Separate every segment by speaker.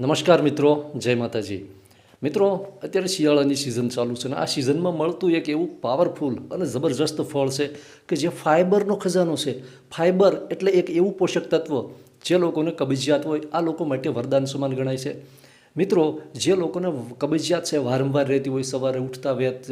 Speaker 1: નમસ્કાર મિત્રો, જય માતાજી. મિત્રો, અત્યારે શિયાળાની સિઝન ચાલુ છે અને આ સિઝનમાં મળતું એક એવું પાવરફુલ અને જબરજસ્ત ફળ છે કે જે ફાઇબરનો ખજાનો છે. ફાઇબર એટલે એક એવું પોષક તત્વ જે લોકોને કબજિયાત હોય, આ લોકો માટે વરદાન સમાન ગણાય છે. મિત્રો, જે લોકોને કબજિયાત છે, વારંવાર રહેતી હોય, સવારે ઉઠતા વેત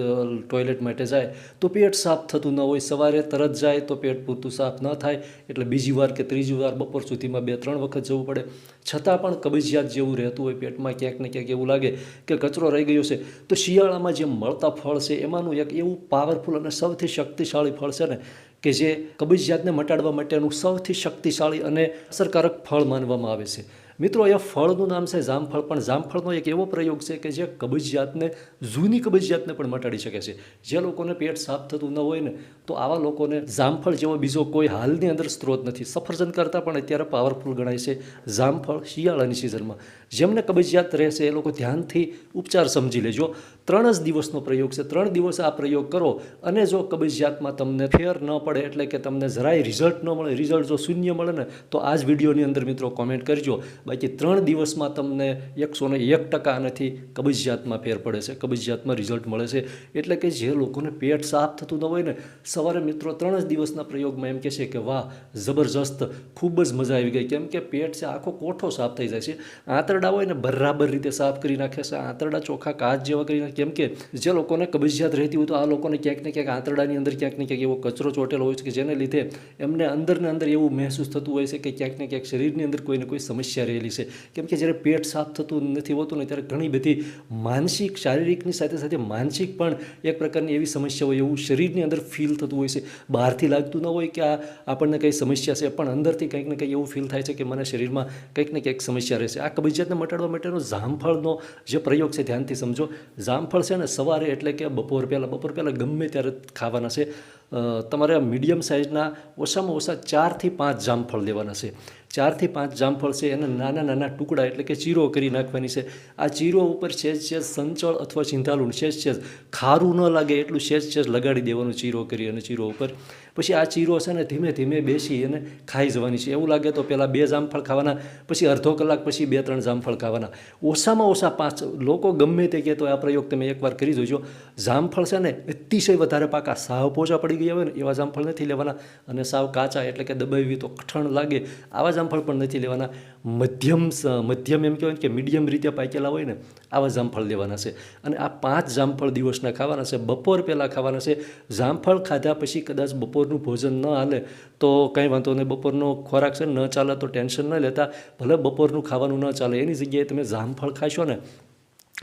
Speaker 1: ટોયલેટ માટે જાય, તો પેટ સાફ થતું ન હોય, સવારે તરત જાય, તો પેટ પૂરતું સાફ ન થાય, એટલે બીજી વાર કે ત્રીજી વાર બપોર સુધીમાં બે ત્રણ વખત જવું પડે. છતાં પણ કબજિયાત જેવું રહેતું હોય, પેટમાં ક્યાંક ને ક્યાંક એવું લાગે કે કચરો રહી ગયો છે, તો શિયાળામાં જે મળતા ફળ છે, એમાંનું એક એવું પાવરફુલ અને સૌથી શક્તિશાળી ફળ છે ને, કે જે કબજિયાતને મટાડવા માટેનું સૌથી શક્તિશાળી અને અસરકારક ફળ માનવામાં આવે છે. મિત્રો એ ફળનું નામ છે જામફળ, પણ જામફળનો એક એવો પ્રયોગ છે કે જે કબજિયાતને, જૂની કબજિયાતને પણ મટાડી શકે છે. જે લોકોને પેટ સાફ થતું ન હોય ને, તો આવા લોકોને જામફળ જેવો બીજો કોઈ હાલની અંદર સ્ત્રોત નથી. સફરજન કરતાં પણ અત્યારે પાવરફુલ ગણાય છે જામફળ શિયાળાની સિઝનમાં જેમને કબજિયાત રહેશે, એ લોકો ધ્યાનથી ઉપચાર સમજી લેજો. ત્રણ જ દિવસનો પ્રયોગ છે. ત્રણ દિવસ આ પ્રયોગ કરો અને જો કબજિયાતમાં તમને ફેર ન પડે, એટલે કે તમને જરાય રિઝલ્ટ ન મળે રિઝલ્ટ જો શૂન્ય મળે ને, તો આ જ વિડીયોની અંદર મિત્રો કોમેન્ટ કરજો. બાકી ત્રણ દિવસમાં તમને એકસો ને એક ટકા નથી કબજિયાતમાં ફેર પડે છે, કબજિયાતમાં રિઝલ્ટ મળે છે. એટલે કે જે લોકોને પેટ સાફ થતું ન હોય ને, સવારે મિત્રો ત્રણ જ દિવસના પ્રયોગમાં એમ કહે છે કે, વાહ, જબરજસ્ત, ખૂબ જ મજા આવી ગઈ. કેમ કે પેટ છે, આખો કોઠો સાફ થઈ જાય છે. આંતરડા હોય ને, બરાબર રીતે સાફ કરી નાખે છે, આંતરડા ચોખ્ખા કાચ જેવા કરી નાખે. કેમ કે જે લોકોને કબજિયાત રહેતી હોય તો આ લોકોને ક્યાંક ને ક્યાંક આંતરડાની અંદર ક્યાંક ને ક્યાંક એવો કચરો ચોટેલો હોય છે કે જેને લીધે એમને અંદર ને અંદર એવું મહેસૂસ થતું હોય છે કે ક્યાંક ને ક્યાંક શરીરની અંદર કોઈ ને કોઈ સમસ્યા રહેલી છે. કેમ કે જ્યારે પેટ સાફ થતું નથી હોતું ને ત્યારે ઘણી બધી માનસિક, શારીરિકની સાથે સાથે માનસિક પણ એક પ્રકારની એવી સમસ્યા હોય, એવું શરીરની અંદર ફીલ થતું હોય છે. બહારથી લાગતું ન હોય કે આ આપણને કંઈ સમસ્યા છે, પણ અંદરથી કંઈક ને કંઈક એવું ફીલ થાય છે કે મને શરીરમાં કંઈક ને કંઈક સમસ્યા રહેશે. આ કબજિયાતને મટાડવા માટેનો જામફળનો જે પ્રયોગ છે, ધ્યાનથી સમજો. જામફળ છે ને સવારે એટલે કે બપોર પહેલાં બપોર પહેલાં ગમે ત્યારે ખાવાના છે. તમારે મીડિયમ સાઇઝના ઓછામાં ઓછા ચારથી પાંચ જામફળ લેવાના છે. ચારથી પાંચ જામફળ છે, એને નાના નાના ટુકડા એટલે કે ચીરો કરી નાખવાની છે. આ ચીરો ઉપર છેજ છેજ સંચળ અથવા ચિંતાલુણ છેજ છેજ ખારું ન લાગે એટલું છેજ છેજ લગાડી દેવાનું ચીરો કરી અને ચીરો ઉપર. પછી આ ચીરો છે ને ધીમે ધીમે બેસી અને ખાઈ જવાની છે. એવું લાગે તો પહેલાં બે જામફળ ખાવાના, પછી અડધો કલાક પછી બે ત્રણ જામફળ ખાવાના. ઓછામાં ઓછા પાંચ, લોકો ગમે તે કહેતો આ પ્રયોગ તમે એકવાર કરી જોજો. જામફળ છે ને અતિશય વધારે પાકા સાવ પોચા પડી ગયા હોય ને એવા જામફળ નથી લેવાના. અને સાવ કાચા એટલે કે દબાવી તો કઠણ લાગે. આવા જામફળ પણ નથી લેવાના. મધ્યમ મધ્યમ એમ કહેવાય કે મીડિયમ રીતે પાકેલા હોય ને આવા જામફળ લેવાના છે. અને આ પાંચ જામફળ દિવસના ખાવાના છે. બપોર પહેલાં ખાવાના છે. જામફળ ખાધા પછી કદાચ બપોરનું ભોજન ન હાલે તો કંઈ વાંધો નહીં. બપોરનો ખોરાક છે ન ચાલે તો ટેન્શન ન લેતા. ભલે બપોરનું ખાવાનું ન ચાલે, એની જગ્યાએ તમે જામફળ ખાશો ને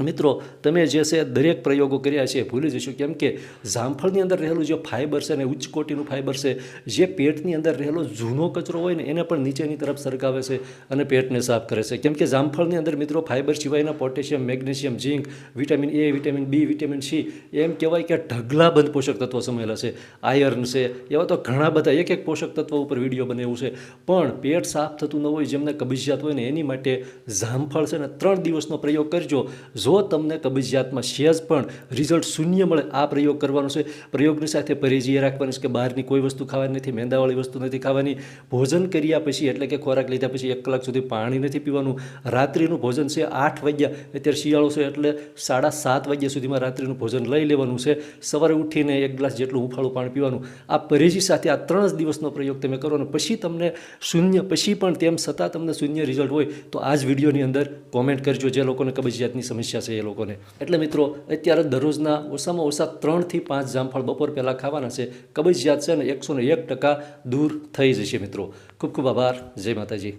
Speaker 1: મિત્રો, તમે જે છે દરેક પ્રયોગો કર્યા છે, ભૂલી જશો. કેમ કે જામફળની અંદર રહેલું જે ફાઇબર છે ને ઉચ્ચ કોટીનું ફાઇબર છે, જે પેટની અંદર રહેલો જૂનો કચરો હોય ને, એને પણ નીચેની તરફ સરકાવે છે અને પેટને સાફ કરે છે. કેમ કે જામફળની અંદર મિત્રો ફાઇબર સિવાયના potassium, magnesium, zinc vitamin A vitamin B vitamin C એમ કહેવાય કે ઢગલાબંધ પોષક તત્વો સમાયેલા છે. આયર્ન છે, એવા તો ઘણા બધા એક એક પોષક તત્વો ઉપર વીડિયો બનાવ્યું છે. પણ પેટ સાફ થતું ન હોય જેમને કબજિયાત હોય ને, એની માટે જામફળ છે ને, ત્રણ દિવસનો પ્રયોગ કરજો. જો તમને કબજિયાતમાં સેજ પણ રિઝલ્ટ શૂન્ય મળે, આ પ્રયોગ કરવાનો છે, પ્રયોગની સાથે પરેજી રાખવાની છે કે બહારની કોઈ વસ્તુ ખાવાની નથી, મેંદાવાળી વસ્તુ નથી ખાવાની. ભોજન કર્યા પછી, એટલે કે ખોરાક લીધા પછી એક કલાક સુધી પાણી નથી પીવાનું. રાત્રિનું ભોજન છે આઠ વાગ્યા, અત્યારે શિયાળો છે એટલે સાડા સાત વાગ્યા સુધીમાં રાત્રિનું ભોજન લઈ લેવાનું છે. સવારે ઉઠીને એક ગ્લાસ જેટલું હુંફાળું પાણી પીવાનું. આ પરેજી સાથે આ ત્રણ જ દિવસનો પ્રયોગ તમે કરો પછી તમને શૂન્ય, પછી પણ તેમ છતાં તમને શૂન્ય રિઝલ્ટ હોય, તો આ જ વિડીયોની અંદર કોમેન્ટ કરજો જે લોકોને કબજિયાતની સમસ્યા છે એ લોકોને. એટલે મિત્રો, અત્યારે દરરોજના ઓછામાં ઓછા ત્રણથી પાંચ જામફળ બપોર પહેલાં ખાવાના છે. કબજિયાત છે ને એકસો એક ટકા દૂર થઈ જશે મિત્રો. ખૂબ ખૂબ આભાર. જય માતાજી.